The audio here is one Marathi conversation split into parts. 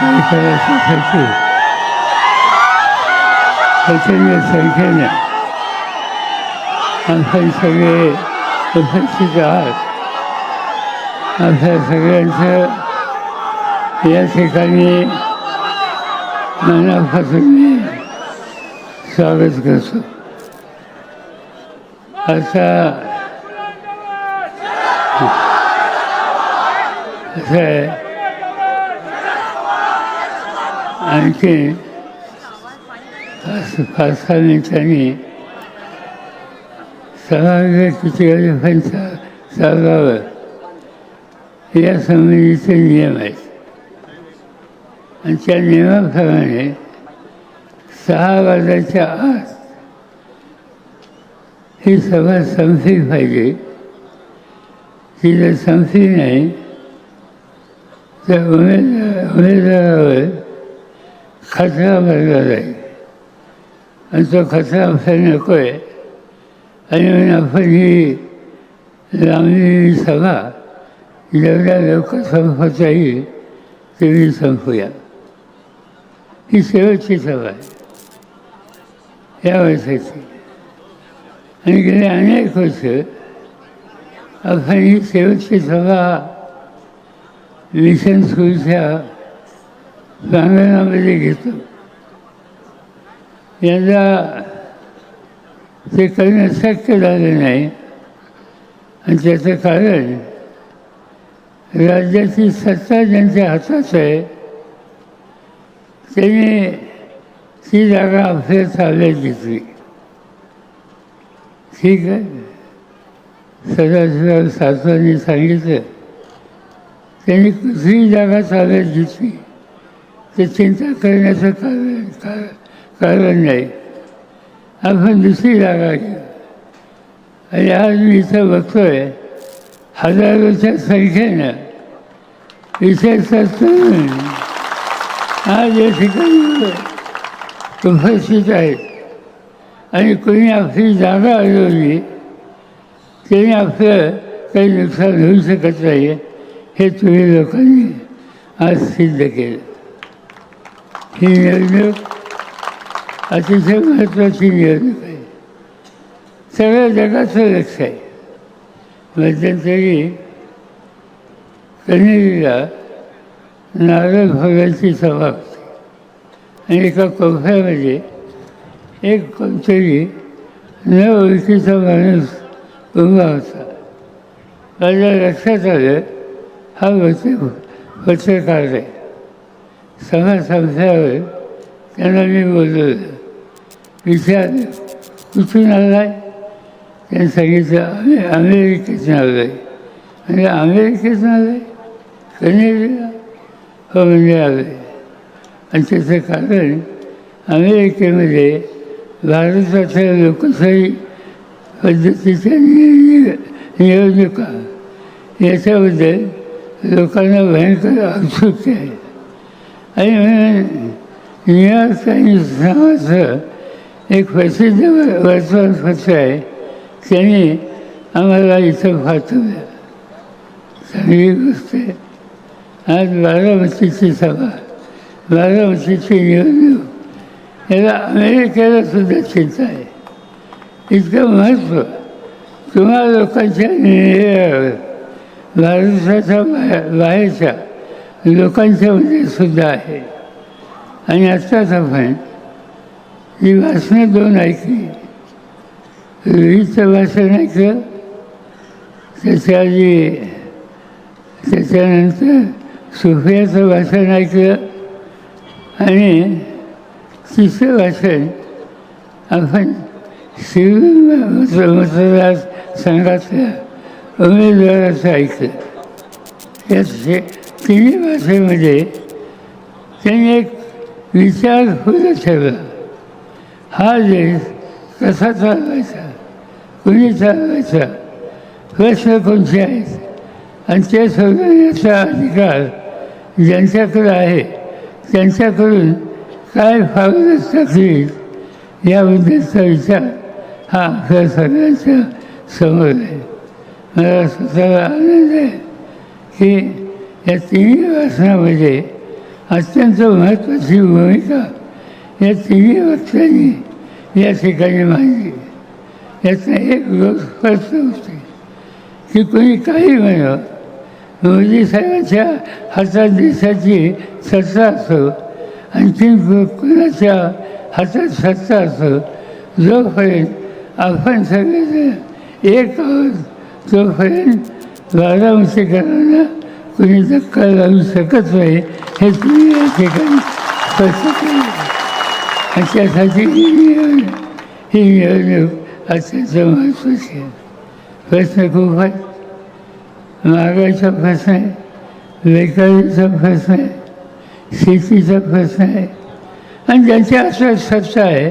या प्रचंड संख्येने आपण सगळे उपस्थित आहात आपल्या सगळ्यांचं या ठिकाणी मनापासून स्वागत करतो आता असं आहे आणखी पाच त्यांनी सहा मिनिटांनी सभागृह किती वाजेपर्यंत या संबंधीचे नियम आहेत. आणि त्या नियमाप्रमाणे सहा वाजायच्या आत ही सभा संपली पाहिजे. ती जर संपली नाही तर उमेदवार उमेदवारावर खतरा भरला जाईल आणि तो खचरा आपल्याला नको आहे आणि आपण ही लांबलेली सभा जेवढ्या लवकर संपवता येईल तेवढी संपूया. ही शेवटची सभा आहे. या वर्षाची. आणि गेले अनेक वर्ष आपण ही शेवटची सभा मिशन स्कूलच्या प्रांगणामध्ये घेतो. यंदा ते करणं शक्य झालं नाही. आणि त्याचं कारण राज्याची सत्ता ज्यांच्या हातात आहे त्यांनी ती जागा आपल्या ताब्यात घेतली. ठीक आहे. सदाशिवराव सातवांनी सांगितलं त्यांनी कुठलीही जागा ताब्यात घेतली. ते चिंता करण्याचं कारण कारण कारण नाही. आपण दुसरी जागा घेऊ. आणि आज मी इथं बघतोय हजारोच्या संख्येनं विशेषतः तरुण आज या ठिकाणी उपस्थित आहेत. आणि कोणी आपली जागा अडवली त्याने आपलं काही नुकसान होऊ शकत नाही हे तुम्ही लोकांनी आज सिद्ध केलं. ही निवडणूक अतिशय महत्त्वाची निवडणूक आहे सगळ्या जगाचं लक्ष आहे मध्यंतरी कनेरीला नारळ भागाची सभा होती आणि एका कोफ्यामध्ये एक कोणतरी न ओळखीचा माणूस उभा होता माझ्या लक्षात आलं हा पत्र पत्रकार आहे सभा संपल्यावर त्यांना मी बोलवलं विचार कुठून आला आहे त्यांनी सांगितलं आम्ही अमेरिकेतून आलो आहे म्हणजे अमेरिकेतून आलं आहे कनेरीला हो म्हणजे आलं आहे आणि त्याचं कारण अमेरिकेमध्ये भारताच्या लोकशाही पद्धतीच्या निवडणुका याच्याबद्दल लोकांना भयंकर औत्सुक्य आहे. आणि म्हणून न्यूयॉर्क टाइम्स नावाचं एक प्रसिद्ध वर्तमानपत्र आहे त्यांनी आम्हाला इथं पाठवलं चांगली गोष्ट आहे आज बारामतीची सभा बारामतीची निवडणूक याला अमेरिकेला सुद्धा चिंता आहे इतकं महत्त्व तुम्हा लोकांच्या निर्णयावर भारताच्या बाहेरच्या लोकांच्या लोकांच्यामध्ये सुद्धा आहे. आणि आत्ताच आपण ही भाषणं दोन ऐकली. रोहितचं भाषण ऐकलं. त्याच्या आधी त्याच्यानंतर सुफियाचं भाषण ऐकलं. आणि तिसरं भाषण आपण शिव मतदार संघातल्या उमेदवाराचं ऐकलं. या तिन्ही भाषेमध्ये म्हणजे त्यांनी एक विचार पुढे ठेवला. हा देश कसा चालवायचा? कुणी चालवायचा? प्रश्न कोणते आहेत? आणि ते सोडवण्याचा अधिकार ज्यांच्याकडे आहे त्यांच्याकडून काय फावलं टाकली याबद्दलचा विचार हा आपल्या सगळ्यांच्या समोर आहे. मला स्वतःला आनंद आहे की या तिन्ही भाषणामध्ये अत्यंत महत्त्वाची भूमिका या तिन्ही वक्त्यांनी या ठिकाणी मांडली. याचा एक लोक स्पष्ट होते की कोणी काही म्हणा मोदी साहेबांच्या हातात देशाची सत्ता असो आणखीन कुणाच्या कोणाच्या हातात सत्ता असो जोपर्यंत आपण सगळेजण एक आहोत तोपर्यंत बारामतीकरांना कुणी धक्का लावू शकत नाही. हे तुम्ही या ठिकाणी स्पष्ट केलं त्यासाठी ही निवडणूक ही निवडणूक अत्यंत महत्त्वाची आहे. प्रश्न खूप आहे. महागाईचा प्रश्न आहे. बेकारीचा प्रश्न आहे. शेतीचा प्रश्न आहे. आणि ज्यांच्या असं सत्ता आहे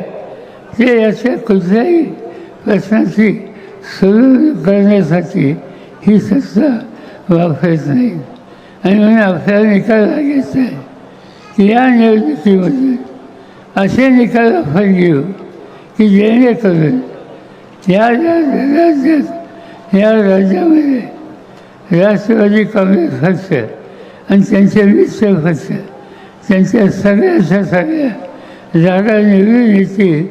ते याच्या कुठल्याही प्रश्नाची सुरू करण्यासाठी ही सत्ता वापरत नाही आणि म्हणून आपल्याला निकाल लागायचा आहे की या निवडणुकीमध्ये असे निकाल आपण घेऊ की जेणेकरून या राज्यात या राज्यामध्ये राष्ट्रवादी काँग्रेस पक्ष आणि त्यांचे मित्र पक्ष त्यांच्या सगळ्याच्या सगळ्या जागा निवडून येतील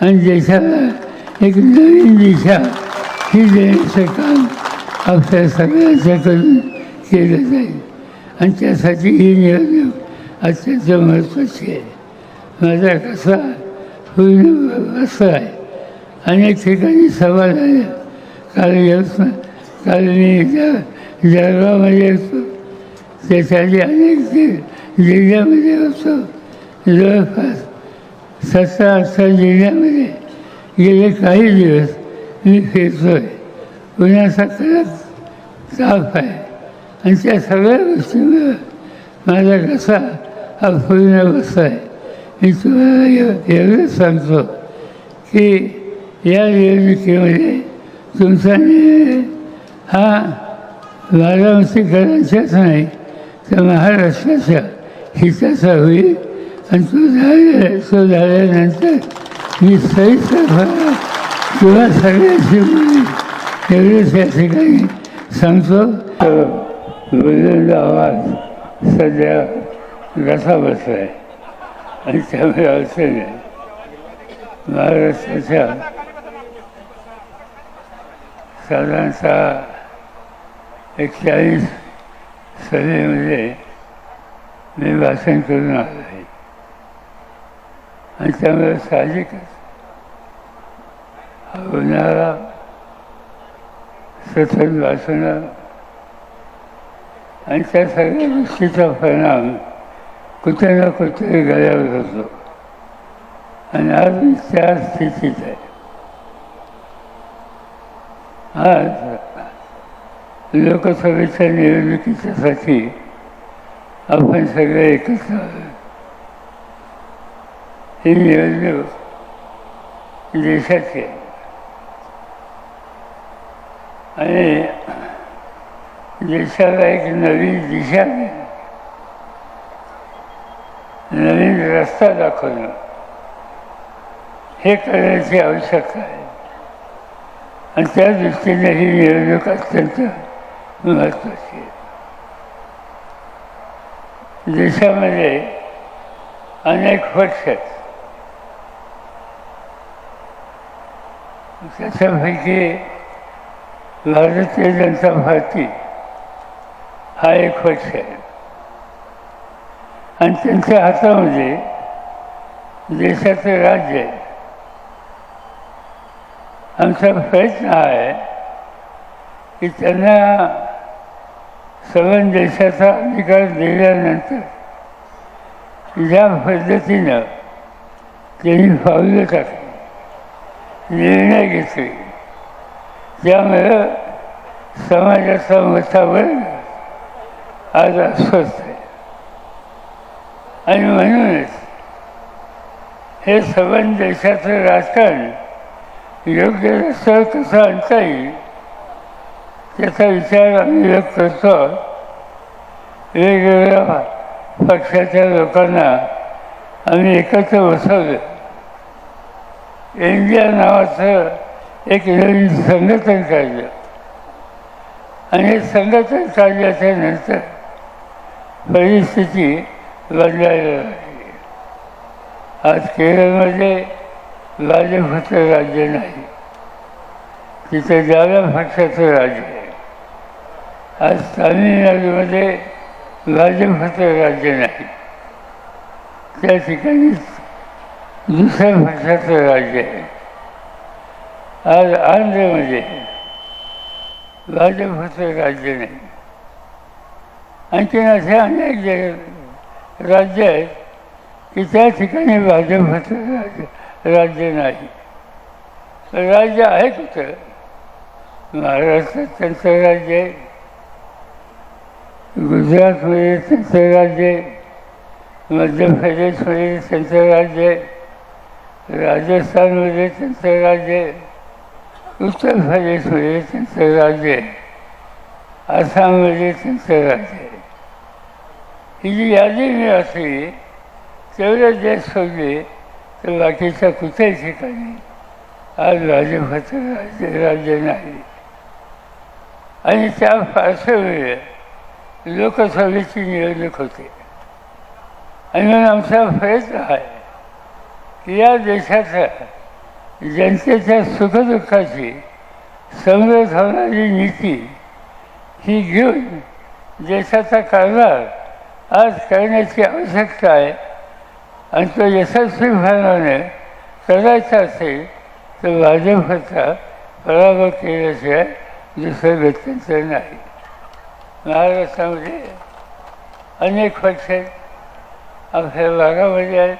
आणि देशाला एक नवीन दिशा ही देण्याचं काम आपल्या सगळ्यांच्याकडून केलं जाईल आणि त्यासाठी ही निवडणूक अत्यंत महत्त्वाची आहे माझा कसा पूर्ण असं आहे. अनेक ठिकाणी सभा झाल्या काल यवतमाळ काल मी ज- जळगावमध्ये असतो त्याच्या अनेक जिल्ह्यामध्ये असतो जवळपास सतरा अठरा जिल्ह्यामध्ये गेले काही दिवस मी फिरतो आहे उन्हाचा कडक ताप आहे. आणि त्या सगळ्या गोष्टीमुळं माझा कसा हा पूर्ण बसला आहे? मी तुम्हाला एवढंच सांगतो की या निवडणुकीमध्ये तुमचा निर्णय हा बारामतीकरांच्याच नाही तर महाराष्ट्राच्या हिताचा होईल. आणि तो झाले तो झाल्यानंतर मी सहितपणा किंवा सगळ्यांची एवढंच या ठिकाणी सांगतो. तर आवाज सध्या घसा बसला आहे आणि त्यामुळे अडचण आहे. महाराष्ट्राच्या साधारणतः एक चाळीस सभेमध्ये मी भाषण करून आलो आहे. आणि त्यामुळे साहजिकच हा उन्हाळा सतत भाषणं आणि त्या सगळ्या गोष्टीचा परिणाम कुठे ना कुठे गळ्यावर होतो आणि आज मी त्या स्थितीत आहे. आज लोकसभेच्या निवडणुकीच्यासाठी आपण सगळे एकत्र ही निवडणूक देशाची आहे. आणि देशाला एक नवीन दिशा नवीन रस्ता दाखवणं. हे करण्याची आवश्यकता आहे. आणि त्या दृष्टीने ही निवडणूक अत्यंत महत्त्वाची आहे. देशामध्ये अनेक पक्ष आहेत. त्याच्यापैकी भारतीय जनता पार्टी हा एक पक्ष आहे आणि त्यांच्या हातामध्ये म्हणजे, देशाचं राज्य आहे. आमचा प्रयत्न हा आहे की त्यांना सगळ्या देशाचा अधिकार दिल्यानंतर ज्या पद्धतीनं त्यांनी पावलं टाकली निर्णय घेतले त्यामुळं समाजाचा मोठा वर्ग आज अस्वस्थ आहे. आणि म्हणूनच हे सबंध देशाचं राजकारण योग्य रस्त्यावर कसं आणता येईल त्याचा विचार आम्ही लोक करतो. वेगवेगळ्या पक्षाच्या लोकांना आम्ही एकत्र बसवलं. इंडिया नावाचं एक नवीन संघटन काढलं. आणि हे संघटन काढल्याच्या नंतर परिस्थिती बदलायला लागली. आज केरळमध्ये भाजपचं राज्य नाही. तिथे डाव्या पक्षाचं राज्य आहे. आज तामिळनाडूमध्ये भाजपचं राज्य नाही. त्या ठिकाणी दुसऱ्या पक्षाचं राज्य आहे. आज आंध्रमध्ये भाजपचं राज्य नाही. आणखीन असे अनेक जे राज्य आहेत की त्या ठिकाणी भाजपचं राज्य राज्य नाही. राज्य आहे कुठं महाराष्ट्रात त्यांचं राज्य आहे. गुजरातमध्ये त्यांचं राज्य आहे. मध्य प्रदेशमध्ये त्यांचं राज्य आहे. राजस्थानमध्ये त्यांचं राज्य आहे. उत्तर प्रदेशमध्ये त्यांचं राज्य आहे. आसाममध्ये त्यांचं राज्य आहे. ही जी यादी मी असली तेवढे देश सोडले तर बाकीच्या कुठल्याही ठिकाणी. आज भाजपचं राज्य राज्य नाही. आणि त्या फारशा वेळ लोकसभेची निवडणूक होते. आणि म्हणून आमचा प्रयत्न आहे की या देशाच्या जनतेच्या सुखदुःखाची समृद्ध होणारी नीती ही घेऊन देशाचा कारभार आज करण्याची आवश्यकता आहे. आणि तो यशस्वीपणाने करायचा असेल तर भाजपचा पराभव केल्याशिवाय दुसरं गत्यंतर नाही. महाराष्ट्रामध्ये अनेक पक्ष आहेत आपल्या भागामध्ये आहेत.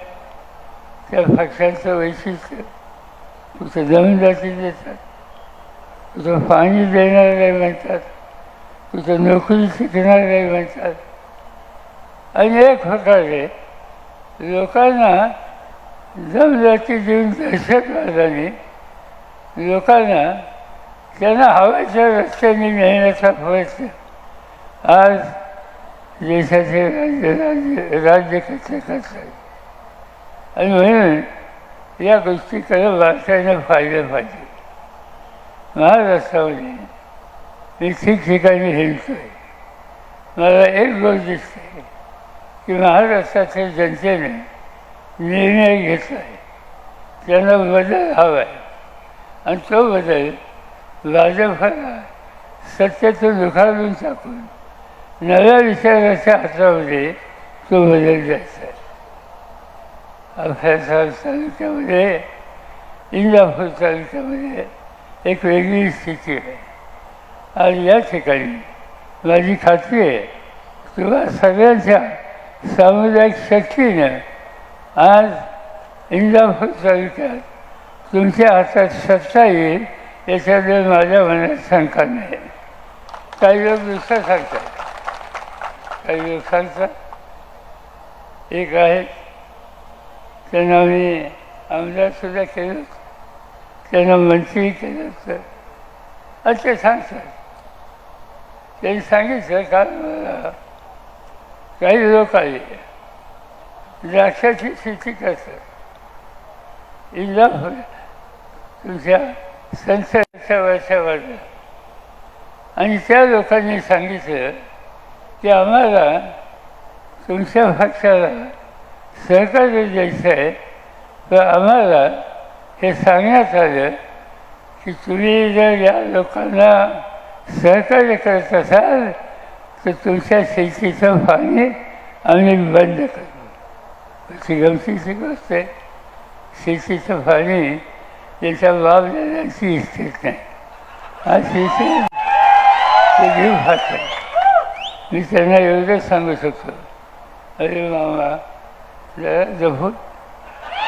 त्या पक्षांचं वैशिष्ट्य कुठं जमीनदाती देतात कुठं पाणी देणारे म्हणतात कुठं नोकरी शिकणारे म्हणतात अनेक प्रकारे लोकांना जमजाती देऊन दहशतवादाने लोकांना त्यांना हव्याच्या रस्त्याने नेण्याचा प्रयत्न. आज देशाचे राज्य राज्य राज्य कसे करतात? आणि म्हणून या गोष्टीकडे भारताने फायदे पाहिजे. महाराष्ट्रामध्ये मी ठिकठिकाणी हिंडतो आहे मला एक गोष्ट दिसते. की महाराष्ट्राच्या जनतेने निर्णय घेतला आहे त्यांना बदल हवा आहे आणि तो बदल भाजपला सत्यातून दुखावून टाकून नव्या विचाराच्या हातामध्ये तो बदल द्यायचा आहे. आपल्या तालुक्यामध्ये इंदापूर तालुक्यामध्ये एक वेगळी स्थिती आहे. आज या ठिकाणी माझी खात्री आहे किंवा सगळ्यांच्या सामुदायिक शक्तीनं आज इंदापूर तालुक्यात तुमच्या हातात सत्ता येईल याच्याबद्दल माझ्या मनात शंका नाही. काही लोक दुसरं सांगतात. काही लोक सांगतात. एक आहे त्यांना मी आमदारसुद्धा केलं त्यांना मंत्री केलं होतं. अच्छा सांगतात. त्यांनी सांगितलं का मला काही लोक आले द्राक्षाची शेती करतात. इंदापूर तुमच्या संसदेच्या वर्षावर आणि त्या लोकांनी सांगितलं की आम्हाला तुमच्या पक्षाला सहकार्य द्यायचं आहे. तर आम्हाला हे सांगण्यात आलं की तुम्ही जर या लोकांना सहकार्य करत असाल तर तुमच्या शेतीचं पाणी आम्ही बंद करतो. अशी गमतीची गोष्ट आहे शेतीचं पाणी त्याच्या बाप दादांची इस्टेट नाही. हा शेती ते घेऊ मी त्यांना एवढंच सांगू शकतो अरे मामा जरा जपून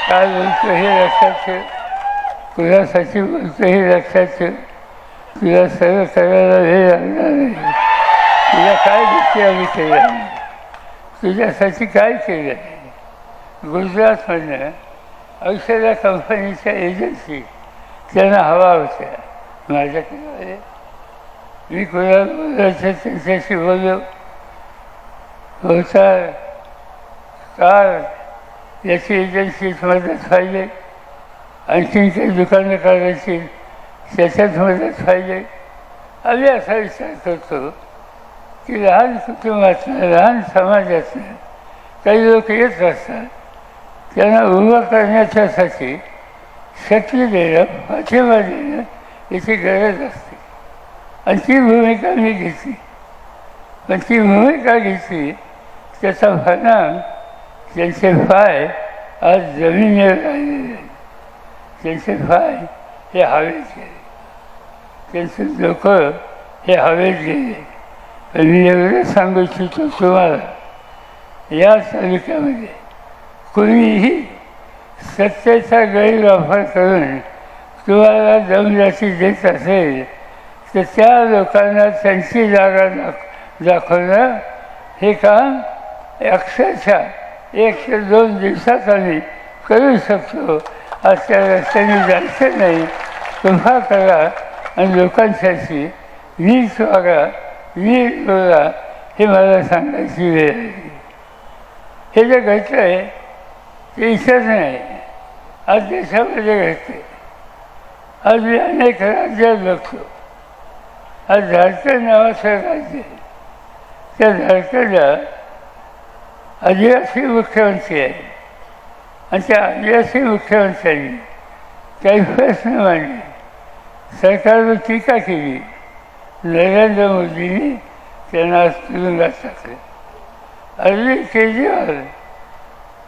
काय बोलतो हे लक्षात ठेव. तुझ्यासाठी बोलतो हे लक्षात ठेव. तुला सगळं करायला हे लागणार नाही. तुला काय गोष्टी आम्ही केल्या तुझ्यासाठी काय केलं? नाही गुजरातमधनं औषधा कंपनीच्या एजन्सी त्यांना हवा होत्या. माझ्याकडे मी कोणाला बोलायचं त्यांच्याशी बोललो. होता. कार याची एजन्सीत मदत पाहिजे आणखीन काही दुकानं काढायची त्याच्यात मदत पाहिजे आम्ही असा विचार करतो. की लहान कुटुंबातनं लहान समाजातनं काही लोक येत असतात त्यांना उभं करण्याच्यासाठी शक्ती देणं पाठिंबा देणं याची गरज असते. आणि ती भूमिका मी घेतली पण ती भूमिका घेतली त्याचा परिणाम त्यांचे पाय आज जमिनीवर राहिलेले आहेत. त्यांचे पाय हे हवेत गेले. त्यांचे डोकं हे हवेत गेले. पण मी एवढं सांगू इच्छितो तुम्हाला या तालुक्यामध्ये कोणीही सत्तेचा गैरवापर करून तुम्हाला दमदाटी देत असेल तर त्या लोकांना त्यांची जागा दाख दाखवणं हे काम अक्षरशः एकशे दोन दिवसात आम्ही करू शकतो अशा रस्त्याने जायचं नाही. तुम्हा करा आणि लोकांसाठी वीज वागा मी बोला हे मला सांगायची वेळ आहे. हे जे घडतं आहे ते इथंच नाही. आज देशामध्ये घडते आज मी अनेक राज्यात बघतो आज झारखंड नावाचं राज्य आहे. त्या झारखंडला आदिवासी मुख्यमंत्री आहे. आणि त्या आदिवासी मुख्यमंत्र्यांनी काही प्रश्न मांडले. सरकारवर टीका केली. नरेंद्र मोदींनी त्यांना तुरुंगात टाकले अरविंद केजरीवाल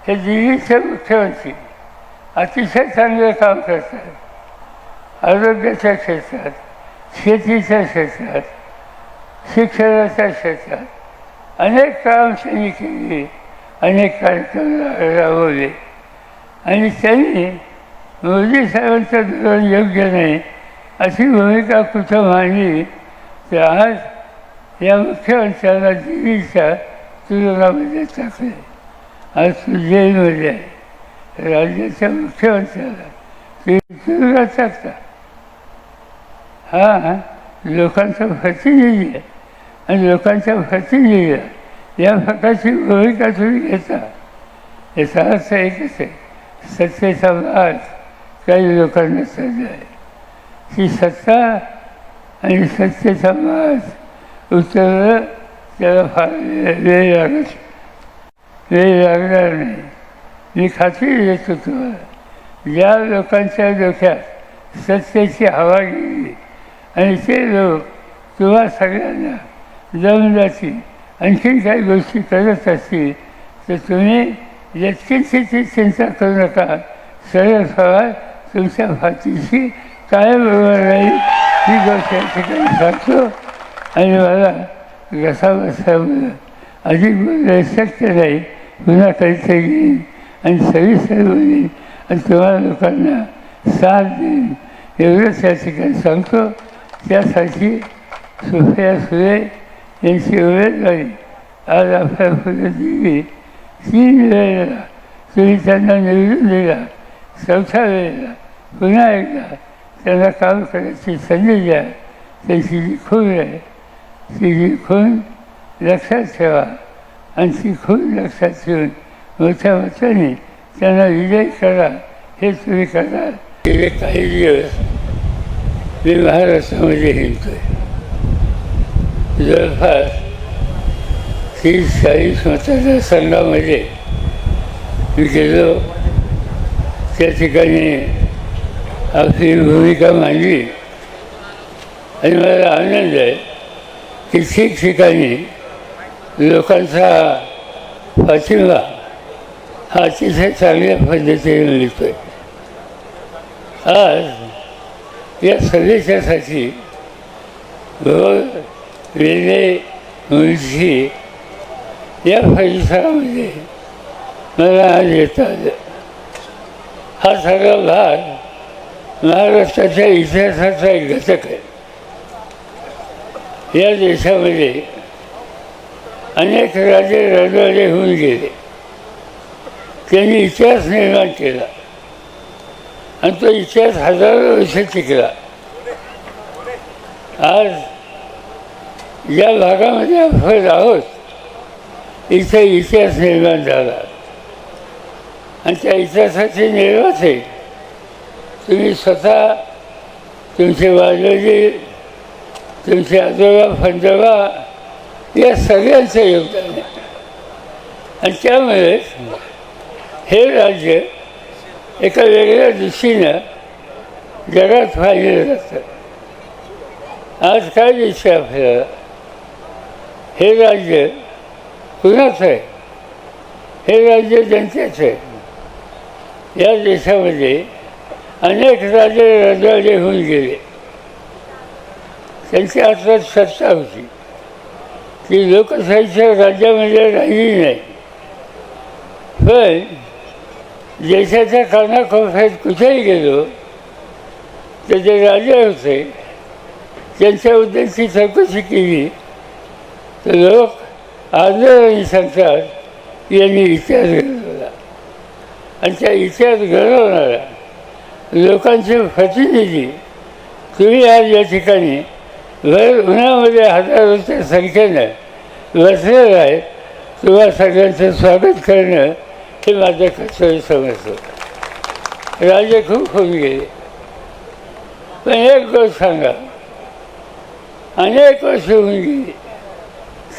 हे दिल्लीचे मुख्यमंत्री अतिशय चांगलं काम करतात. आरोग्याच्या क्षेत्रात शेतीच्या क्षेत्रात शिक्षणाच्या क्षेत्रात अनेक काम त्यांनी केली अनेक कार्यक्रम राबवले. आणि त्यांनी मोदी साहेबांचं धोरण योग्य नाही अशी भूमिका कुठं मांडली तर आज या मुख्यमंत्र्यांना दिल्लीच्या तुरुंगामध्ये टाकले आज तो आहे राज्याच्या मुख्यमंत्र्याला ते तुरुंगात टाकतात हा लोकांचा प्रतिनिधी आहे आणि लोकांच्या प्रतिनिधीला या भागाची भूमिका तुम्ही घेता याचा अर्थ एकच आहे सत्तेचा भाग काही लोकांना सध्या आहे ती सत्ता आणि सत्तेचा समाज उतरलं त्याला फार वेळ लागत वेळ लागणार नाही. मी खात्री देतो तुम्हाला ज्या लोकांच्या डोक्यात सत्तेची हवा गेली आणि ते लोक तुम्हा सगळ्यांना जमदाची आणखीन काही गोष्टी करत असतील तर तुम्ही यत्किंचितची चिंता करू नका. सरळ सवाल तुमच्या भातीशी कायम बरोबर राहील. ही गोष्ट या ठिकाणी सांगतो. आणि मला घसा बसा अधिक बोलणं शक्य नाही. पुन्हा काहीतरी घेईन. आणि सविस्तर बोलीन. आणि तुम्हाला लोकांना साथ देईन. एवढंच या ठिकाणी सांगतो. त्यासाठी सुफया सुरे यांची उमेदवारी आज आपल्या पुढे दिली. तीन वेळेला. तुम्ही त्यांना निवडून दिला. चौथ्या वेळेला. पुन्हा एकदा. त्याला काम करायची संधी द्या त्यांची जी खून आहे ती जी खून लक्षात ठेवा आणि ती खूण लक्षात ठेवून मोठ्या मताने त्यांना विजय करा हे तुम्ही करा गेले काही दिवस मी महाराष्ट्रामध्ये हिंडतोय जवळपास तीस चाळीस मतदारसंघामध्ये मी गेलो त्या ठिकाणी आपली भूमिका मांडली आणि मला आनंद आहे की ठिकठिकाणी लोकांचा पाठिंबा हा अतिशय चांगल्या पद्धतीने मिळतो आहे आज या संदेशासाठी भगवान वेले या परिसरामध्ये मला आज येता आलं हा सगळा भाग महाराष्ट्राच्या इतिहासाचा एक घटक आहे. या देशामध्ये अनेक राजे राजवाडे होऊन गेले. त्यांनी इतिहास निर्माण केला. आणि तो इतिहास हजारो वर्ष टिकला. आज या भागामध्ये आपण आहोत. इथे इतिहास निर्माण झाला. आणि त्या इतिहासाचे निर्माते तुम्ही स्वतः तुमचे वाजवले तुमचे आजोबा फंजोबा या सगळ्यांचं योगदान आहे आणि त्यामुळे हे राज्य एका वेगळ्या दृष्टीनं जगात पाहिलं जातं आज काय दिसतं आपल्याला? हे राज्य कुणाचं आहे? हे राज्य जनतेचं आहे. या देशामध्ये अनेक राजे राजवाडे होऊन गेले. त्यांच्या हातात सत्ता होती. ती लोकशाहीच्या राज्यामध्ये राहिली नाही. पण देशाच्या कानाकोपऱ्यात कुठेही गेलो तर जे राजे होते त्यांच्याबद्दलची चौकशी केली तर लोक आदराने सांगतात यांनी इतिहास घडवला. आणि त्या इतिहास घडवणारा लोकांची प्रतिनिधी तुम्ही आज या ठिकाणी भर उन्हामध्ये हजारोच्या संख्येनं वसलेलं आहे तुम्हा सगळ्यांचं स्वागत करणं हे माझं कर्तव्य समजतं राजे खूप होऊन गेले. पण एक गोष्ट सांगा. अनेक वर्ष होऊन गेली.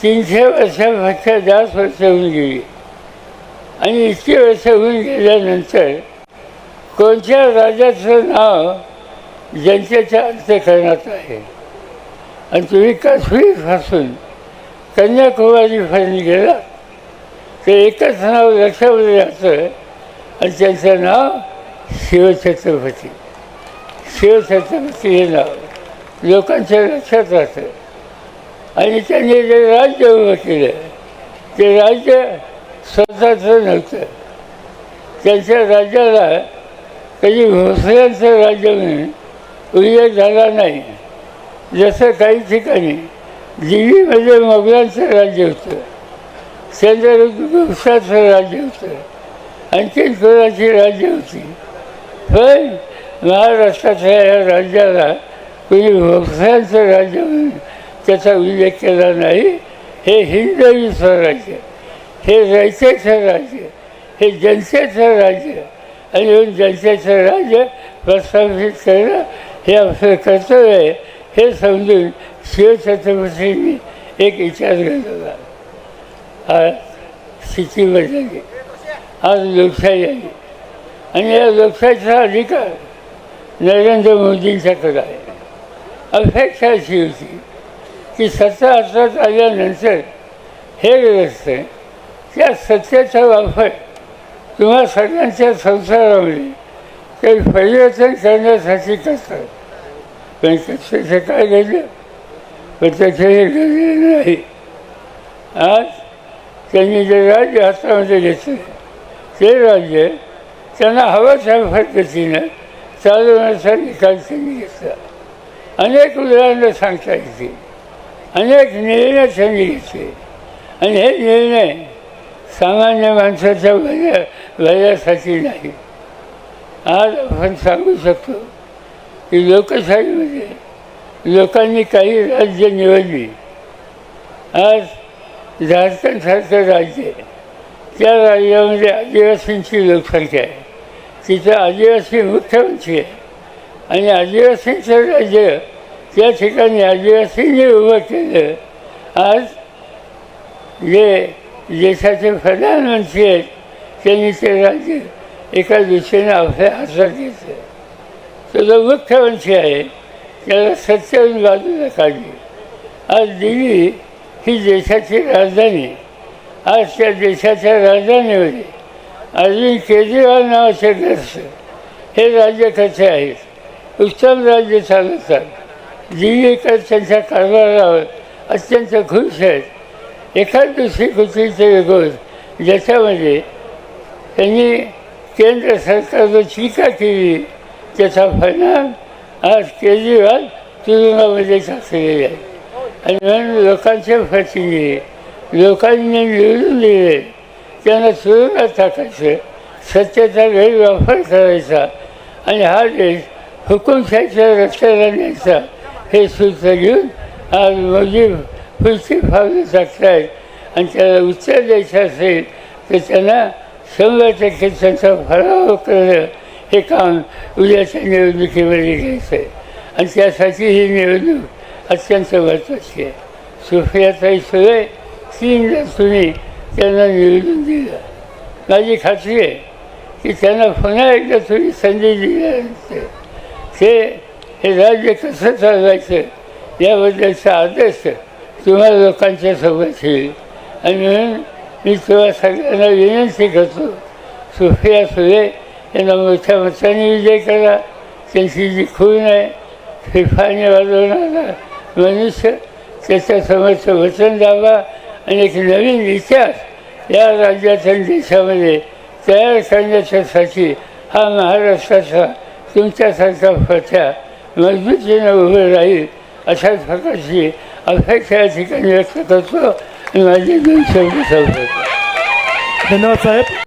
तीनशे वर्षापेक्षा जास्त वर्ष होऊन गेली. आणि इतकी वर्ष होऊन गेल्यानंतर कोणत्या राजाचं नाव जनतेच्या अंत्यकरणात आहे? आणि तुम्ही काश्मीरपासून कन्याकुमारीपर्यंत गेला तर एकच नाव लक्षामध्ये जातं आणि त्यांचं नाव शिवछत्रपती. शिवछत्रपती हे नाव लोकांच्या लक्षात राहतं. आणि त्यांनी जे राज्य उभं केलं ते राज्य स्वतःचं नव्हतं. त्यांच्या राज्याला कधी भोसल्यांचं राज्य म्हणून उल्लेख झाला नाही. जसं काही ठिकाणी दिल्लीमध्ये मोगलांचं राज्य होतं चंद्रगुप्ताचं राज्य होतं आणखीन कोणाची राज्य होती? पण महाराष्ट्राच्या या राज्याला कोणी भोसल्यांचं राज्य म्हणून त्याचा उल्लेख केला नाही हे हिंदवी स्वराज्य हे रयतेचं राज्य हे जनतेचं राज्य आणि येऊन जनतेचं राज्य प्रस्थापित करणं हे आपलं कर्तव्य आहे. हे समजून शिवछत्रपतींनी एक इतिहास घडवला आज स्थिती बदलली. आज लोकशाही आली आणि या लोकशाहीचा अधिकार नरेंद्र मोदींच्याकडे आहे. अपेक्षा अशी होती की सत्ता हातात आल्यानंतर हे व्यवस्थ त्या सत्तेचा वापर किंवा सगळ्यांच्या संसारामध्ये काही परिवर्तन करण्यासाठी करतात. पण त्याचं काय घडलं पण त्याचं हे घडलेलं नाही. आज त्यांनी जे राज्य हातामध्ये घेतलं ते राज्य त्यांना हवं त्या पद्धतीनं चालवण्याचा निकाल त्यांनी घेतला. अनेक उदाहरणं सांगता येतील. अनेक निर्णय त्यांनी घेतले. आणि हे निर्णय सामान्य माणसाच्या भल्या नाही. आज आपण सांगू शकतो की लोकशाहीमध्ये लोकांनी काही राज्य निवडली. आज झारखंडसारखं राज्य आहे. त्या राज्यामध्ये आदिवासींची लोकसंख्या आहे. तिथं आदिवासी मुख्यमंत्री आहे. आणि आदिवासींचं राज्य त्या ठिकाणी आदिवासींनी उभं केलं. आज जे देशाचे प्रधानमंत्री आहेत त्यांनी ते राज्य एका दिशेने आपल्या हातात घेतलं तो जो आहे त्याला सत्तेवरून बाजूला काढली. आज दिल्ली ही देशाची राजधानी. आज त्या देशाच्या राजधानीमध्ये अरविंद केजरीवाल नावाचे ग्रस्त हे राज्यकर्ते आहेत उत्तम राज्य चालवतात दिल्लीकर त्यांच्या कारभारावर अत्यंत खुश आहेत. एखाद दुसरी कुठलीतरी गोष्ट ज्याच्यामध्ये त्यांनी केंद्र सरकारवर टीका केली. त्याचा परिणाम आज केजरीवाल तुरुंगामध्ये टाकलेले आहे. आणि म्हणून लोकांचे प्रतिनिधी लोकांनी निवडून दिले. त्यांना तुरुंगात टाकायचं सत्तेचा गैरवापर करायचा आणि हा देश हुकुमशाहीच्या रस्त्याला न्यायचा हे सूत्र घेऊन आज मोदी पुढची पावलं टाकतायत. आणि त्याला उत्तर द्यायचं असेल तर त्यांना शंभर टक्के त्यांचा पराभव करणं हे काम उद्याच्या निवडणुकीमध्ये घ्यायचं आहे आणि त्यासाठी ही निवडणूक अत्यंत महत्त्वाची आहे. सुफियाताई सुळे तीनदा तुम्ही त्यांना निवडून दिलं. माझी खात्री आहे की त्यांना पुन्हा एकदा तुम्ही संधी दिल्यानंतर ते हे राज्य कसं चालवायचं याबद्दलचा आदेश तुम्हाला लोकांच्या सोबत येईल आणि म्हणून मी तुला सगळ्यांना विनंती करतो. सुफिया सुले यांना मोठ्या मताने विजय करा. त्यांची जी खून आहे फिफाने वाजवणारा मनुष्य त्याच्यासमोरचं वचन द्यावा आणि एक नवीन इतिहास या राज्याच्या आणि देशामध्ये तयार करण्याच्यासाठी हा महाराष्ट्राचा तुमच्यासारखा फत्या मजबूतीनं उभं राहील अशाच प्रकारची अपेक्षा या ठिकाणी व्यक्त करतो. माझे दोन शब्द संपवतो धन्यवाद साहेब